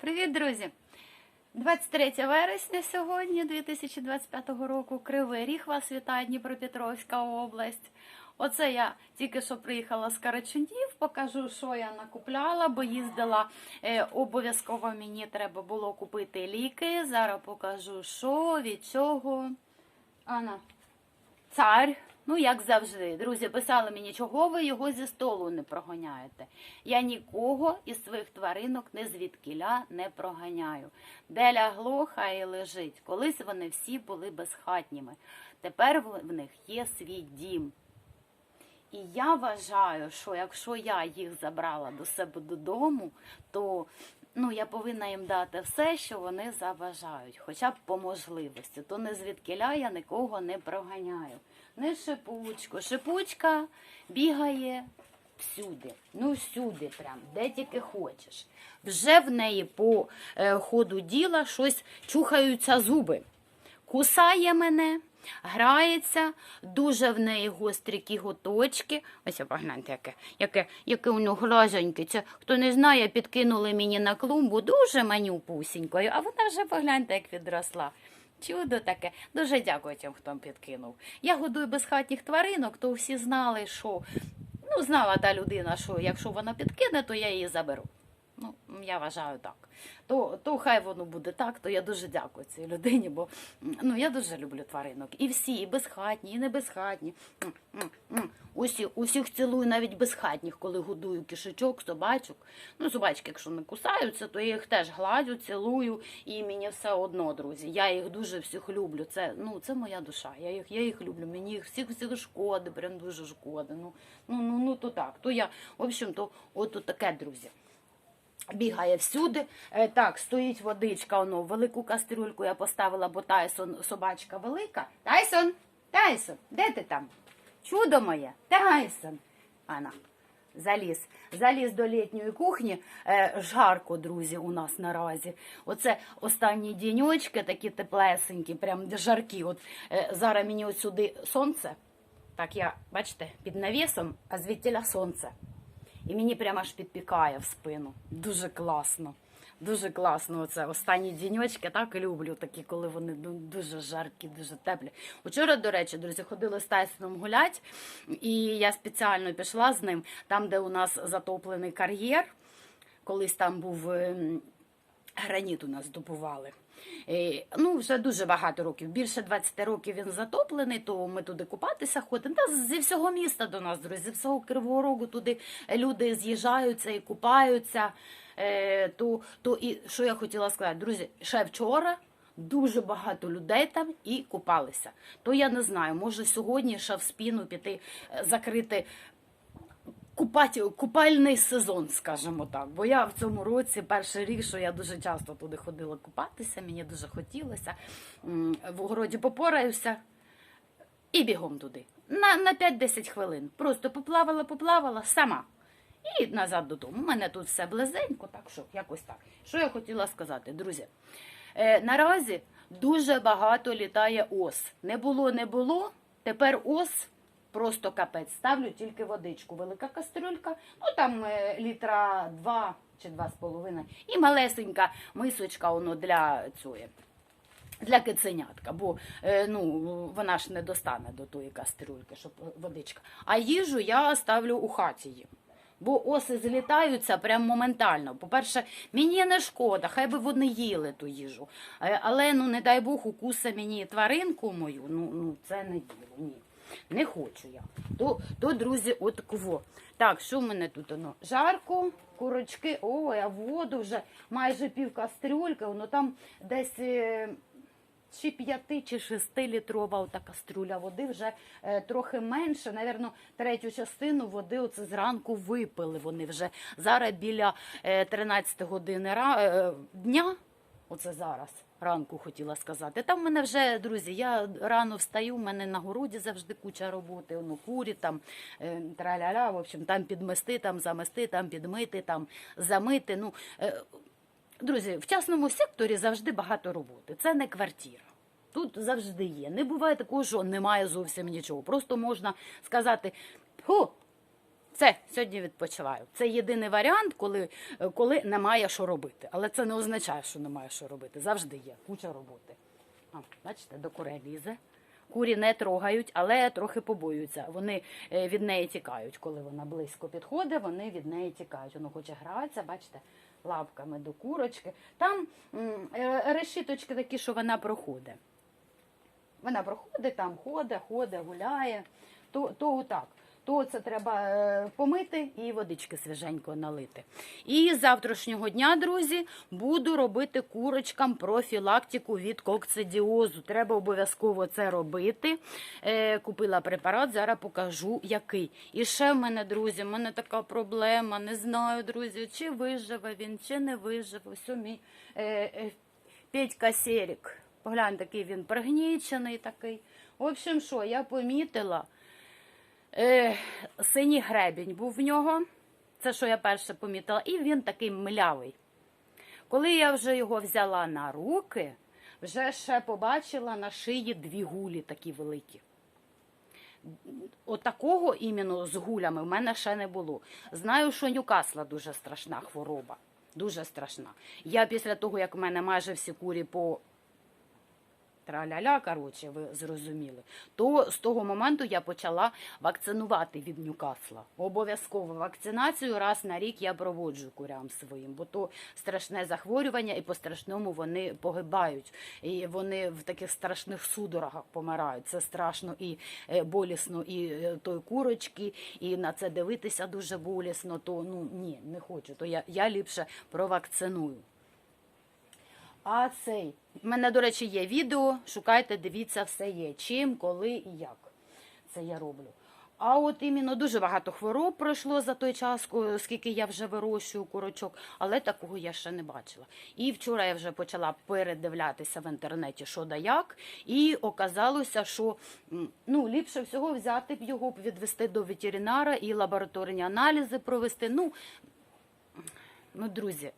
Привіт, друзі! 23 вересня сьогодні, 2025 року. Кривий Ріг вас вітає Дніпропетровська область. Оце я тільки що приїхала з Карачунів, покажу, що я накупляла, бо їздила е, обов'язково мені треба було купити ліки. Зараз покажу, що, від чого. Ана, цар. Ну, як завжди, друзі, писали мені, чого ви його зі столу не проганяєте. Я нікого із своїх тваринок не звідкіля не проганяю. Де лягло, хай і лежить. Колись вони всі були безхатніми. Тепер в них є свій дім. І я вважаю, що якщо я їх забрала до себе додому, то ну, я повинна їм дати все, що вони заважають, хоча б по можливості. То не звідкиля я нікого не проганяю. Не шипучко. Шипучка бігає всюди. Ну, всюди, прям, де тільки хочеш. Вже в неї по е, ходу діла щось чухаються зуби. Кусає мене, грається, дуже в неї гострі кіготочки. Ось погляньте, яке, яке, яке у нього глазоньке. Це, хто не знає, підкинули мені на клумбу дуже манюпусінькою, а вона вже погляньте, як відросла. Чудо таке. Дуже дякую тим, хто підкинув. Я годую безхатніх тваринок, то всі знали, що ну, знала та людина, що якщо вона підкине, то я її заберу. Я вважаю так. То, то хай воно буде так, то я дуже дякую цій людині, бо ну, я дуже люблю тваринок. І всі, і безхатні, і не безхатні. Усі, усіх цілую, навіть безхатніх, коли годую кишечок, собачок. Ну, собачки, якщо не кусаються, то я їх теж гладю, цілую, і мені все одно, друзі. Я їх дуже всіх люблю. Це, ну, це моя душа. Я їх, я їх люблю. Мені їх всіх всіх шкода, прям дуже шкода. Ну, ну, ну, ну то так. То я, в общем, то от таке, друзі. Бігає всюди. Е, так, стоїть водичка, воно, велику кастрюльку я поставила, бо Тайсон собачка велика. Тайсон, Тайсон, де ти там? Чудо моє, Тайсон. Ана, заліз. Заліз до літньої кухні. Е, жарко, друзі, у нас наразі. Оце останні діньочки, такі теплесенькі, прям жаркі. От е, зараз мені от сюди сонце. Так, я, бачите, під навісом, а звідтіля сонце. І мені прямо аж підпікає в спину. Дуже класно. Дуже класно. Оце останні діньочки так люблю, такі, коли вони ну, дуже жаркі, дуже теплі. Учора, до речі, друзі, ходили з Тайсоном гулять, і я спеціально пішла з ним там, де у нас затоплений кар'єр. Колись там був ем, граніт у нас добували. Е, Ну, вже дуже багато років. Більше 20 років він затоплений, то ми туди купатися ходимо. Та зі всього міста до нас, друзі, зі всього Кривого Рогу туди люди з'їжджаються і купаються. Е, То, то і що я хотіла сказати, друзі, ще вчора. Дуже багато людей там і купалися. То я не знаю, може сьогодні ще в спіну піти, е, закрити купаті, купальний сезон, скажімо так. Бо я в цьому році перший рік, що я дуже часто туди ходила купатися, мені дуже хотілося. В городі попораюся і бігом туди. На, на 5-10 хвилин. Просто поплавала, поплавала сама. І назад додому. У мене тут все близенько, так що якось так. Що я хотіла сказати, друзі? Е, наразі дуже багато літає ос. Не було, не було. Тепер ос просто капець. Ставлю тільки водичку. Велика кастрюлька, ну там е, літра два чи два з половиною. І малесенька мисочка воно для цієї. Для киценятка, бо е, ну, вона ж не достане до тої кастрюльки, щоб е, водичка. А їжу я ставлю у хаті їм. Бо оси злітаються прям моментально. По-перше, мені не шкода, хай би вони їли ту їжу. Але ну не дай Бог укуса мені тваринку мою. Ну, ну це не діло. Ні. Не хочу я. То, то друзі, от кого. Так, що в мене тут? Воно? Жарко, курочки, ой, а воду вже майже пів кастрюльки, воно там десь. е, чи п'яти, чи шести літрова ота каструля води вже е, трохи менше. Навірно, третю частину води оце зранку випили вони вже. Зараз біля е, 13 години е, дня, оце зараз. Ранку хотіла сказати. Там в мене вже, друзі, я рано встаю, в мене на городі завжди куча роботи. Ну, курі там е, траля-ля, в общем, там підмести, там замести, там підмити, там замити. Ну, е, Друзі, в частному секторі завжди багато роботи. Це не квартира. Тут завжди є. Не буває такого, що немає зовсім нічого. Просто можна сказати: Ху, Все, сьогодні відпочиваю. Це єдиний варіант, коли, коли немає що робити. Але це не означає, що немає що робити. Завжди є куча роботи. А, бачите, до курей лізе. Курі не трогають, але трохи побоюються. Вони е, від неї тікають. Коли вона близько підходить, вони від неї тікають. Воно хоче гратися, бачите, лапками до курочки. Там е, решіточки такі, що вона проходить. Вона проходить там, ходить, ходить, гуляє. То, то отак. То це треба е, помити і водички свіженько налити. І з завтрашнього дня, друзі, буду робити курочкам профілактику від кокцидіозу. Треба обов'язково це робити. Е, купила препарат, зараз покажу який. І ще в мене, друзі, в мене така проблема. Не знаю, друзі, чи виживе він, чи не виживе. Ось мій е, Петька Серік. Поглянь, такий він пригнічений такий. В общем, що, я помітила, е, синій гребінь був в нього. Це що я перше помітила, і він такий млявий. Коли я вже його взяла на руки, вже ще побачила на шиї дві гулі такі великі. Отакого іменно з гулями в мене ще не було. Знаю, що Ньюкасла дуже страшна хвороба. Дуже страшна. Я після того, як в мене майже всі курі по траля-ля, коротше, ви зрозуміли, то з того моменту я почала вакцинувати від Ньюкасла. Обов'язково вакцинацію раз на рік я проводжу курям своїм, бо то страшне захворювання, і по страшному вони погибають. І вони в таких страшних судорогах помирають. Це страшно і е, болісно, і е, той курочки, і на це дивитися дуже болісно. То ну ні, не хочу. То я, я ліпше провакциную. А цей. У мене, до речі, є відео. Шукайте, дивіться, все є. Чим, коли і як. Це я роблю. А от іменно дуже багато хвороб пройшло за той час, скільки я вже вирощую курочок, але такого я ще не бачила. І вчора я вже почала передивлятися в інтернеті, що да як, і оказалося, що ну, ліпше всього взяти б його, відвести до ветеринара і лабораторні аналізи провести. Ну, ну друзі,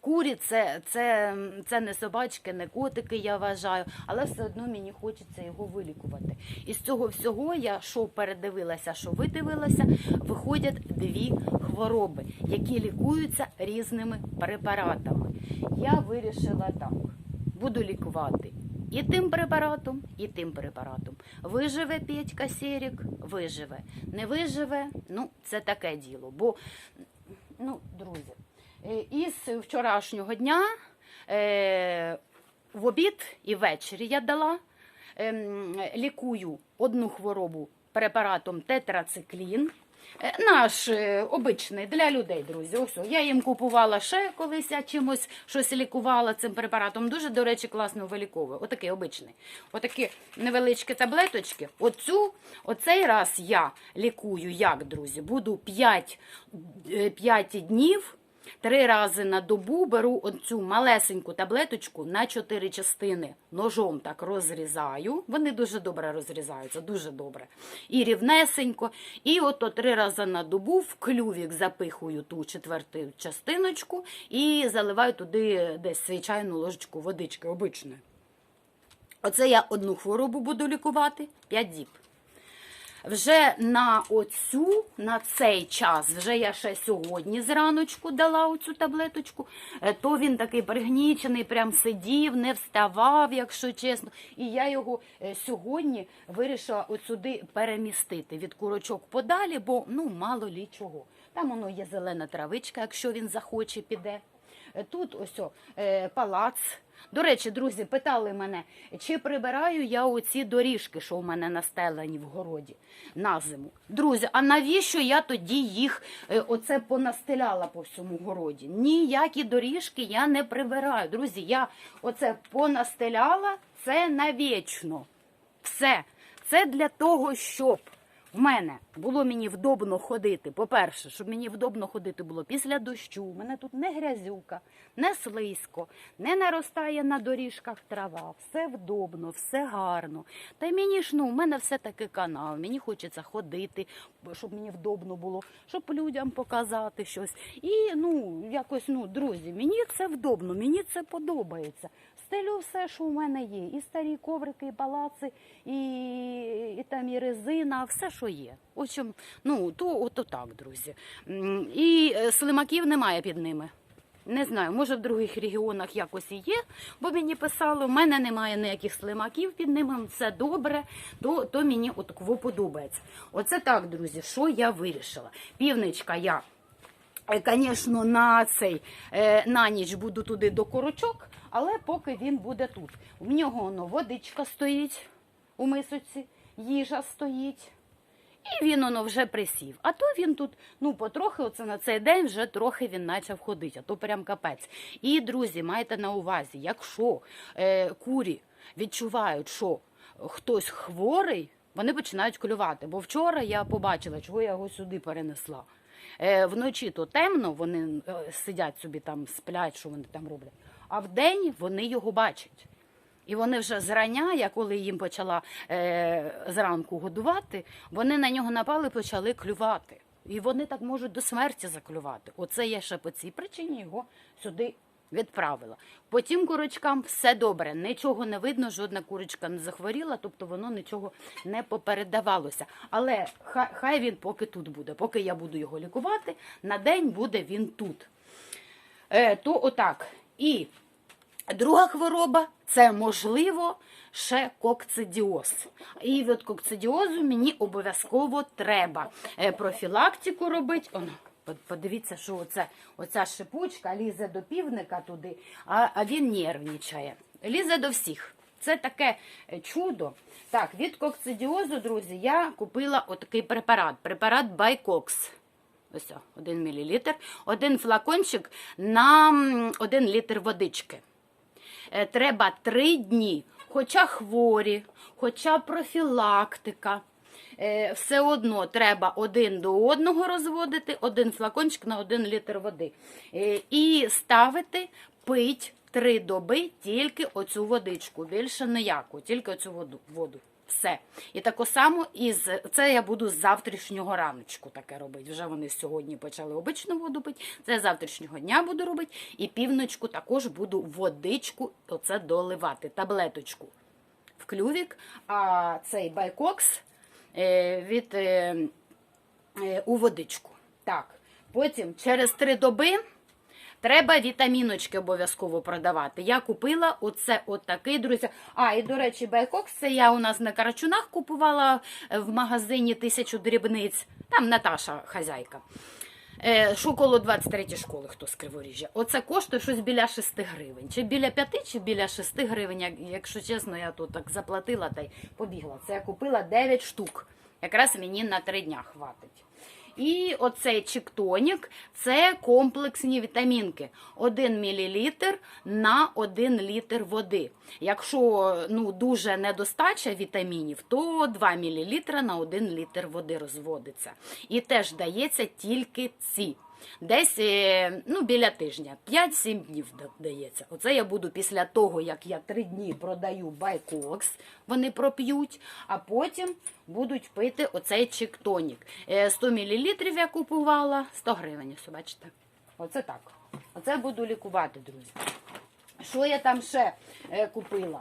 Курі це, це, це не собачки, не котики, я вважаю, але все одно мені хочеться його вилікувати. І з цього всього я що передивилася, що ви дивилися, виходять дві хвороби, які лікуються різними препаратами. Я вирішила так: буду лікувати. І тим препаратом, і тим препаратом. Виживе Петька Серік, виживе. Не виживе, ну це таке діло. Бо, ну, друзі, Із вчорашнього дня е, в обід і ввечері я дала, ем, лікую одну хворобу препаратом тетрациклін. Е, Наш е, обичний для людей, друзі. Ось я їм купувала ще колись я чимось щось лікувала цим препаратом. Дуже, до речі, класно виліковує. Отакий обичний. Отакі невеличкі таблеточки. Оцю, оцей раз я лікую як, друзі? Буду 5, 5 днів. Три рази на добу беру оцю малесеньку таблеточку на чотири частини. Ножом так розрізаю. Вони дуже добре розрізаються, дуже добре. І рівнесенько. І ото три рази на добу в клювік запихую ту четверту частиночку і заливаю туди десь звичайну ложечку водички обичної. Оце я одну хворобу буду лікувати 5 діб. Вже на оцю, на цей час, вже я ще сьогодні зраночку дала оцю таблеточку, е, то він такий пригнічений, прям сидів, не вставав, якщо чесно. І я його е, сьогодні вирішила от сюди перемістити від курочок подалі, бо ну мало лі чого. Там воно є зелена травичка, якщо він захоче, піде. Е, Тут ось о, е, палац. До речі, друзі, питали мене, чи прибираю я оці доріжки, що у мене настелені в городі на зиму. Друзі, а навіщо я тоді їх е, оце понастеляла по всьому городі? Ніякі доріжки я не прибираю. Друзі, я оце понастеляла, це навічно. Все. Це для того, щоб в мене було мені вдобно ходити. По-перше, щоб мені вдобно ходити було після дощу. У мене тут не грязюка, не слизько, не наростає на доріжках трава. Все вдобно, все гарно. Та й мені ж ну, у мене все таки канал. Мені хочеться ходити, щоб мені вдобно було, щоб людям показати щось. І ну, якось, ну, друзі, мені це вдобно, мені це подобається. Стелю все, що у мене є. І старі коврики, і палаци, і, і там і резина, все, що є. Общем, ну, то ото так, друзі. І е, слимаків немає під ними. Не знаю, може в других регіонах якось і є, бо мені писали, в мене немає ніяких слимаків під ними, все добре, то, то мені отакво подобається. Оце так, друзі, що я вирішила. Півничка я Звісно, на цей е, на ніч буду туди до корочок, але поки він буде тут. У нього воно водичка стоїть у мисочці, їжа стоїть. І він воно вже присів. А то він тут, ну, потрохи, оце на цей день вже трохи він почав ходити, а то прям капець. І, друзі, майте на увазі, якщо е, курі відчувають, що хтось хворий, вони починають клювати. Бо вчора я побачила, чого я його сюди перенесла. Е, вночі то темно, вони е, сидять собі там, сплять, що вони там роблять. А вдень вони його бачать. І вони вже зрання, коли їм почала е, зранку годувати, вони на нього напали, почали клювати. І вони так можуть до смерті заклювати. Оце я ще по цій причині його сюди відправила. По тим курочкам все добре, нічого не видно, жодна курочка не захворіла, тобто воно нічого не попередавалося. Але хай, хай він поки тут буде, поки я буду його лікувати, на день буде він тут. Е, то отак. І Друга хвороба це можливо ще кокцидіоз. І від кокцидіозу мені обов'язково треба е, профілактику робити. Оно, подивіться, що оце, оця шипучка лізе до півника туди, а, а він нервничає. Лізе до всіх. Це таке е, чудо. Так, від кокцидіозу, друзі, я купила отакий препарат. Препарат Байкокс. Ось, о, 1 мл. Один флакончик на 1 літр водички. Е, Треба 3 дні. Хоча хворі, хоча профілактика. Е, Все одно треба один до одного розводити, один флакончик на 1 літр води. Е, І ставити, пить три доби тільки оцю водичку. Більше ніяку, тільки оцю воду. Все. І тако само із це я буду з завтрашнього раночку таке робити. Вже вони сьогодні почали обичну воду пити. Це з завтрашнього дня буду робити. І півночку також буду водичку оце доливати, таблеточку в клювік. А цей байкокс е, від е, е, у водичку. Так. Потім через три доби. Треба вітаміночки обов'язково продавати. Я купила оце отакий, друзі. А, і до речі, байкокс, це я у нас на Карачунах купувала е, в магазині тисячу дрібниць. Там Наташа, хазяйка. Е, що коло 23 школи, хто з Криворіжжя. Оце коштує щось біля 6 гривень. Чи біля 5, чи біля 6 гривень. Якщо чесно, я тут так заплатила та й побігла. Це я купила 9 штук. Якраз мені на 3 дня хватить. І оцей чіктонік це комплексні вітамінки. 1 мл на 1 літр води. Якщо ну, дуже недостача вітамінів, то 2 мл на 1 літр води розводиться. І теж дається тільки ці. Десь е, ну, біля тижня, 5-7 днів да- дається. Оце я буду після того, як я 3 дні продаю байкокс, вони проп'ють, а потім будуть пити оцей чиктонік. Е, 100 мл я купувала, 100 гривень, ось бачите. Оце так. Оце буду лікувати, друзі. Що я там ще е, купила?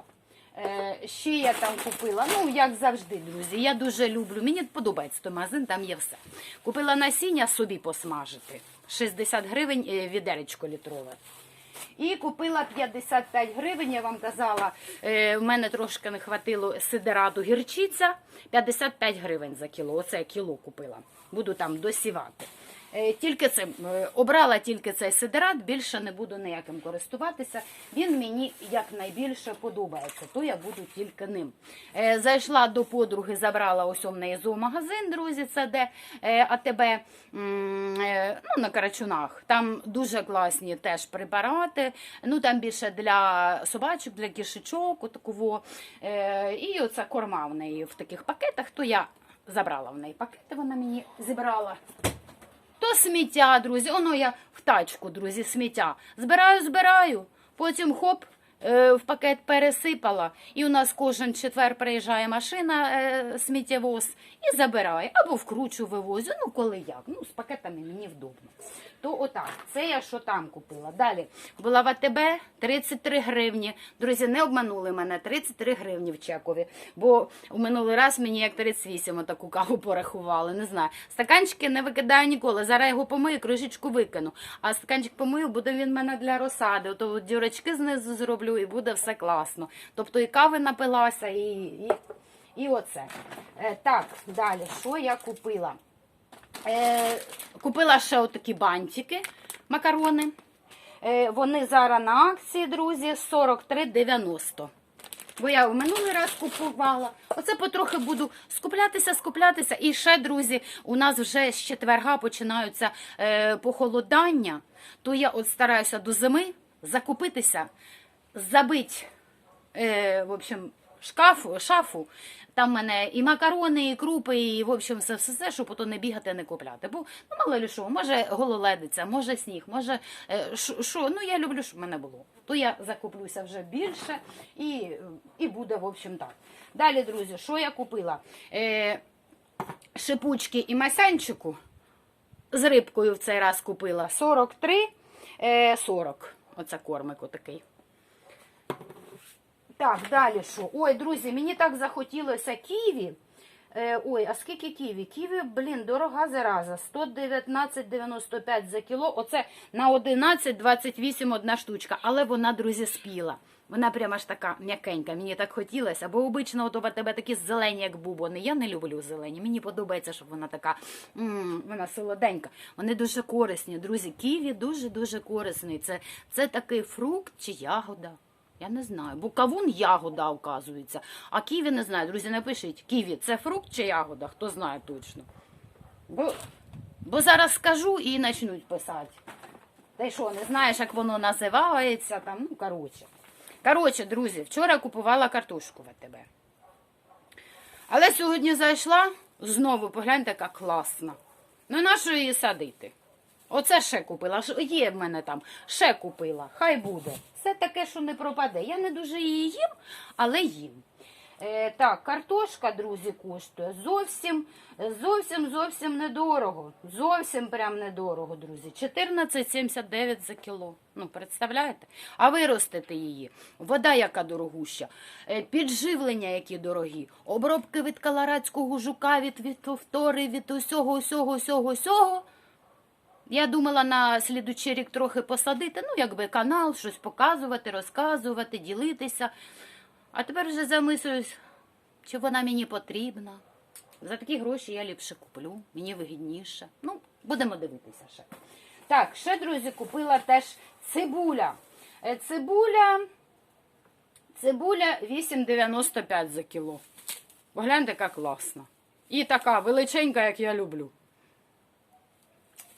Е, ще я там купила, ну, як завжди, друзі. Я дуже люблю. Мені подобається той магазин, там є все. Купила насіння собі посмажити. 60 гривень е, відеречко літрове. І купила 55 гривень, я вам казала, е, в мене трошки не хватило сидерату гірчиця. 55 гривень за кіло. Оце я кіло купила. Буду там досівати. Е, Тільки це е, обрала тільки цей сидерат, більше не буду ніяким користуватися. Він мені якнайбільше подобається, то я буду тільки ним. Е, Зайшла до подруги, забрала ось у неї зоомагазин, друзі, це де АТБ ну, на Карачунах. Там дуже класні теж препарати. Ну там більше для собачок, для кішечок, отакого. І оця корма в неї в таких пакетах, то я забрала в неї пакети, вона мені зібрала. То сміття, друзі. Оно я в тачку, друзі, сміття. Збираю, збираю. Потім хоп, е, в пакет пересипала. І у нас кожен четвер приїжджає машина е, сміттєвоз і забирає. Або вкручу, вивозю. Ну, коли як. Ну, з пакетами мені вдобно. То отак. Це я що там купила. Далі була в АТБ 33 гривні. Друзі, не обманули мене 33 гривні в чекові. Бо у минулий раз мені як 38 таку каву порахували. Не знаю. Стаканчики не викидаю ніколи. Зараз його помию, кришечку викину. А стаканчик помию, буде він в мене для розсади. Ото от дірочки знизу зроблю і буде все класно. Тобто і кави напилася, і, і, і оце. Е, так, далі, що я купила? Е, купила ще отакі бантики, макарони. Е, вони зараз на акції, друзі, 43,90. Бо я в минулий раз купувала. Оце потрохи буду скуплятися, скуплятися. І ще, друзі, у нас вже з четверга починаються е, похолодання. То я от стараюся до зими закупитися, забити в общем, шкафу, шафу. Там в мене і макарони, і крупи, і в общем, все, все, все, щоб потім не бігати, не купляти. Бо ну мало ли що, може гололедиця, може сніг, може е, що. Ну я люблю, щоб мене було. То я закуплюся вже більше і, і буде, в общем, так. Далі, друзі, що я купила? Е, шипучки і масянчику з рибкою в цей раз купила 43, е, 40. Оце кормик отакий. Так, далі що? Ой, друзі, мені так захотілося ківі. Е, ой, а скільки ківі? Ківі, блін, дорога зараза. 119,95 за кіло. Оце на 11,28 одна штучка. Але вона, друзі, спіла. Вона прямо ж така м'якенька. Мені так хотілося, бо обично от у тебе такі зелені, як бубони. Я не люблю зелені. Мені подобається, щоб вона така м, вона солоденька. Вони дуже корисні, друзі. Ківі дуже-дуже корисний. Це, це такий фрукт чи ягода. Я не знаю, бо кавун ягода, оказується. А ківі не знаю. Друзі, напишіть, ківі це фрукт чи ягода? Хто знає точно. Бо, бо зараз скажу і почнуть писати. Ти що, не знаєш, як воно називається? Там, ну, коротше. Коротше, друзі, вчора купувала картошку в АТБ. Але сьогодні зайшла, знову погляньте, яка класна. Ну, на що її садити? Оце ще купила. Є в мене там. Ще купила. Хай буде. Все таке, що не пропаде. Я не дуже її їм, але їм. Е, так, картошка, друзі, коштує зовсім, зовсім, зовсім недорого. Зовсім прям недорого, друзі. 14,79 за кіло. Ну, представляєте? А виростити її. Вода, яка дорогуща, е, підживлення, які дорогі, обробки від каларадського жука, від, повтори, від усього, усього, усього, усього. Я думала на слідучий рік трохи посадити, ну, якби канал, щось показувати, розказувати, ділитися. А тепер вже замислююсь, чи вона мені потрібна. За такі гроші я ліпше куплю, мені вигідніше. Ну, будемо дивитися ще. Так, ще, друзі, купила теж цибуля. Е, Цибуля, цибуля 8,95 за кіло. Погляньте, яка класна. І така величенька, як я люблю.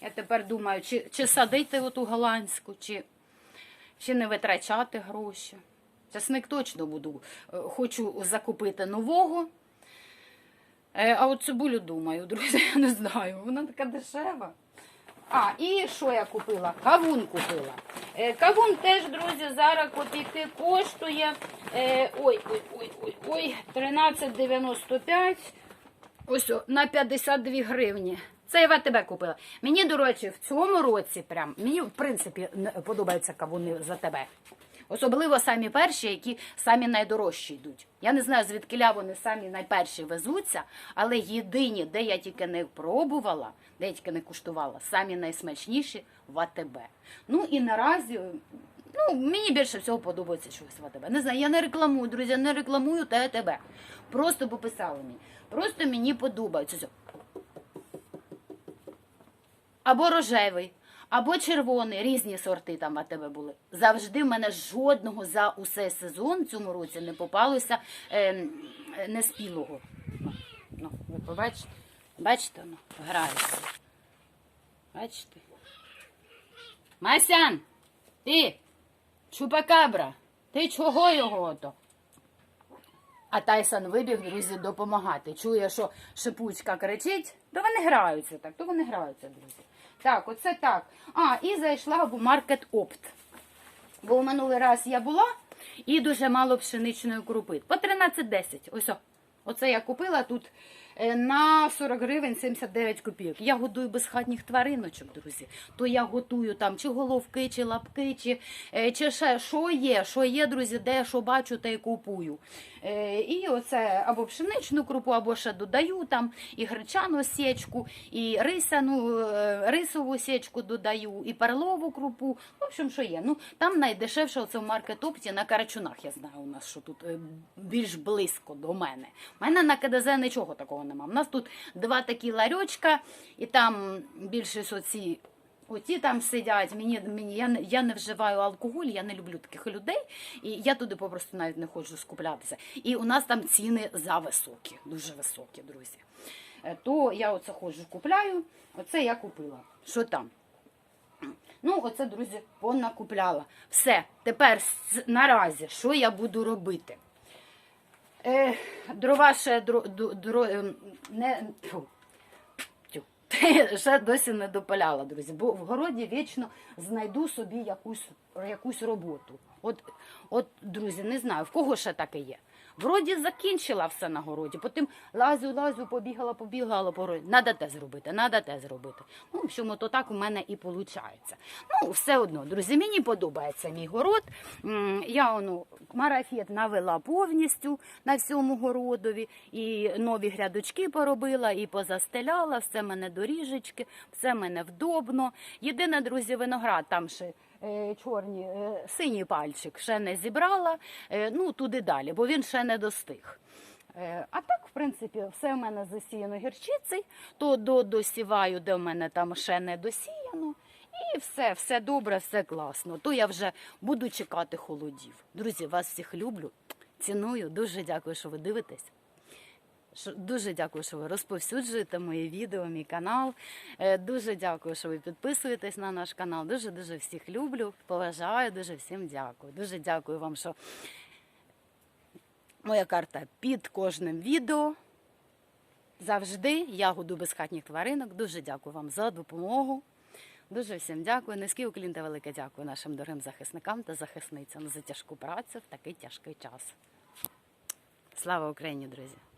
Я тепер думаю, чи, чи садити оту голландську, чи, чи не витрачати гроші. Часник точно буду. е, Хочу закупити нового. Е, А от цибулю думаю, друзі, я не знаю. Вона така дешева. А, і що я купила? Кавун купила. Е, Кавун теж, друзі, зараз копійки коштує. е, Ой, ой, ой, ой, ой, 13,95. Ось на 52 гривні. Це я в АТБ купила. Мені, до речі, в цьому році прям, мені, в принципі, подобаються кавуни за тебе. Особливо самі перші, які самі найдорожчі йдуть. Я не знаю, звідкиля вони самі найперші везуться, але єдині, де я тільки не пробувала, де я тільки не куштувала, самі найсмачніші в АТБ. Ну і наразі, ну, мені більше всього подобається щось в АТБ. Не знаю, я не рекламую, друзі, не рекламую те АТБ. Просто пописали мені. Просто мені подобається. Або рожевий, або червоний, різні сорти там в тебе були. Завжди в мене жодного за усе сезон цьому році не попалося е, неспілого. Ну, ну, ви побачите? Бачите, ну, грається. Бачите? Масян, ти, чупакабра, ти чого його ото? А Тайсон вибіг, друзі, допомагати. Чує, що шипучка кричить, то вони граються так, то вони граються, друзі. Так, оце так. А, і зайшла в маркет Опт. Бо у минулий раз я була і дуже мало пшеничної крупи. По 13,10. Ось. Оце я купила тут на 40 гривень 79 копійок. Я годую безхатніх твариночок, друзі. То я готую там чи головки, чи лапки, чи, е, чи ще що є, що є, друзі, де що бачу, те й купую. Е, І оце або пшеничну крупу, або ще додаю там і гречану січку, і рисяну, е, рисову січку додаю, і перлову крупу. В общем, що є. Ну там найдешевше оце в маркетопті на Карачунах. Я знаю, у нас що тут е, більш близько до мене. У мене на КДЗ нічого такого нема. У нас тут два такі ларьочка, і там більшість оці. Оті там сидять, мені, мені я, я не вживаю алкоголь, я не люблю таких людей, і я туди попросту навіть не хочу скуплятися. І у нас там ціни зависокі, дуже високі, друзі. Е, То я оце ходжу, купляю, оце я купила. Що там? Ну, оце, друзі, понакупляла. Все, тепер наразі, що я буду робити? Е, дрова ще дро, дро, ем, не, тьфу, тю, ще досі не допаляла, друзі, бо в городі вічно знайду собі якусь, якусь роботу. От, от, друзі, не знаю, в кого ще таке є. Вроді закінчила все на городі, потім лазю, лазю, побігала, побігала по городі. Надо те зробити, надо те зробити. Ну, в общем, то так у мене і виходить. Ну, все одно, друзі, мені подобається мій город. Я ону, марафет навела повністю на всьому городові, і нові грядочки поробила, і позастеляла, все мене доріжечки, все мене вдобно. Єдине, друзі, виноград там ще чорні, е, синій пальчик ще не зібрала, е, ну туди далі, бо він ще не достиг. Е, А так, в принципі, все в мене засіяно гірчицею, то до, досіваю, де в мене там ще не досіяно. І все, все добре, все класно. То я вже буду чекати холодів. Друзі, вас всіх люблю, ціную. Дуже дякую, що ви дивитесь. Дуже дякую, що ви розповсюджуєте моє відео, мій канал. Е, Дуже дякую, що ви підписуєтесь на наш канал. Дуже дуже всіх люблю, поважаю, дуже всім дякую. Дуже дякую вам, що моя карта під кожним відео. Завжди ягоду безхатніх тваринок. Дуже дякую вам за допомогу. Дуже всім дякую. Низький уклін та велике дякую нашим дорогим захисникам та захисницям за тяжку працю в такий тяжкий час. Слава Україні, друзі!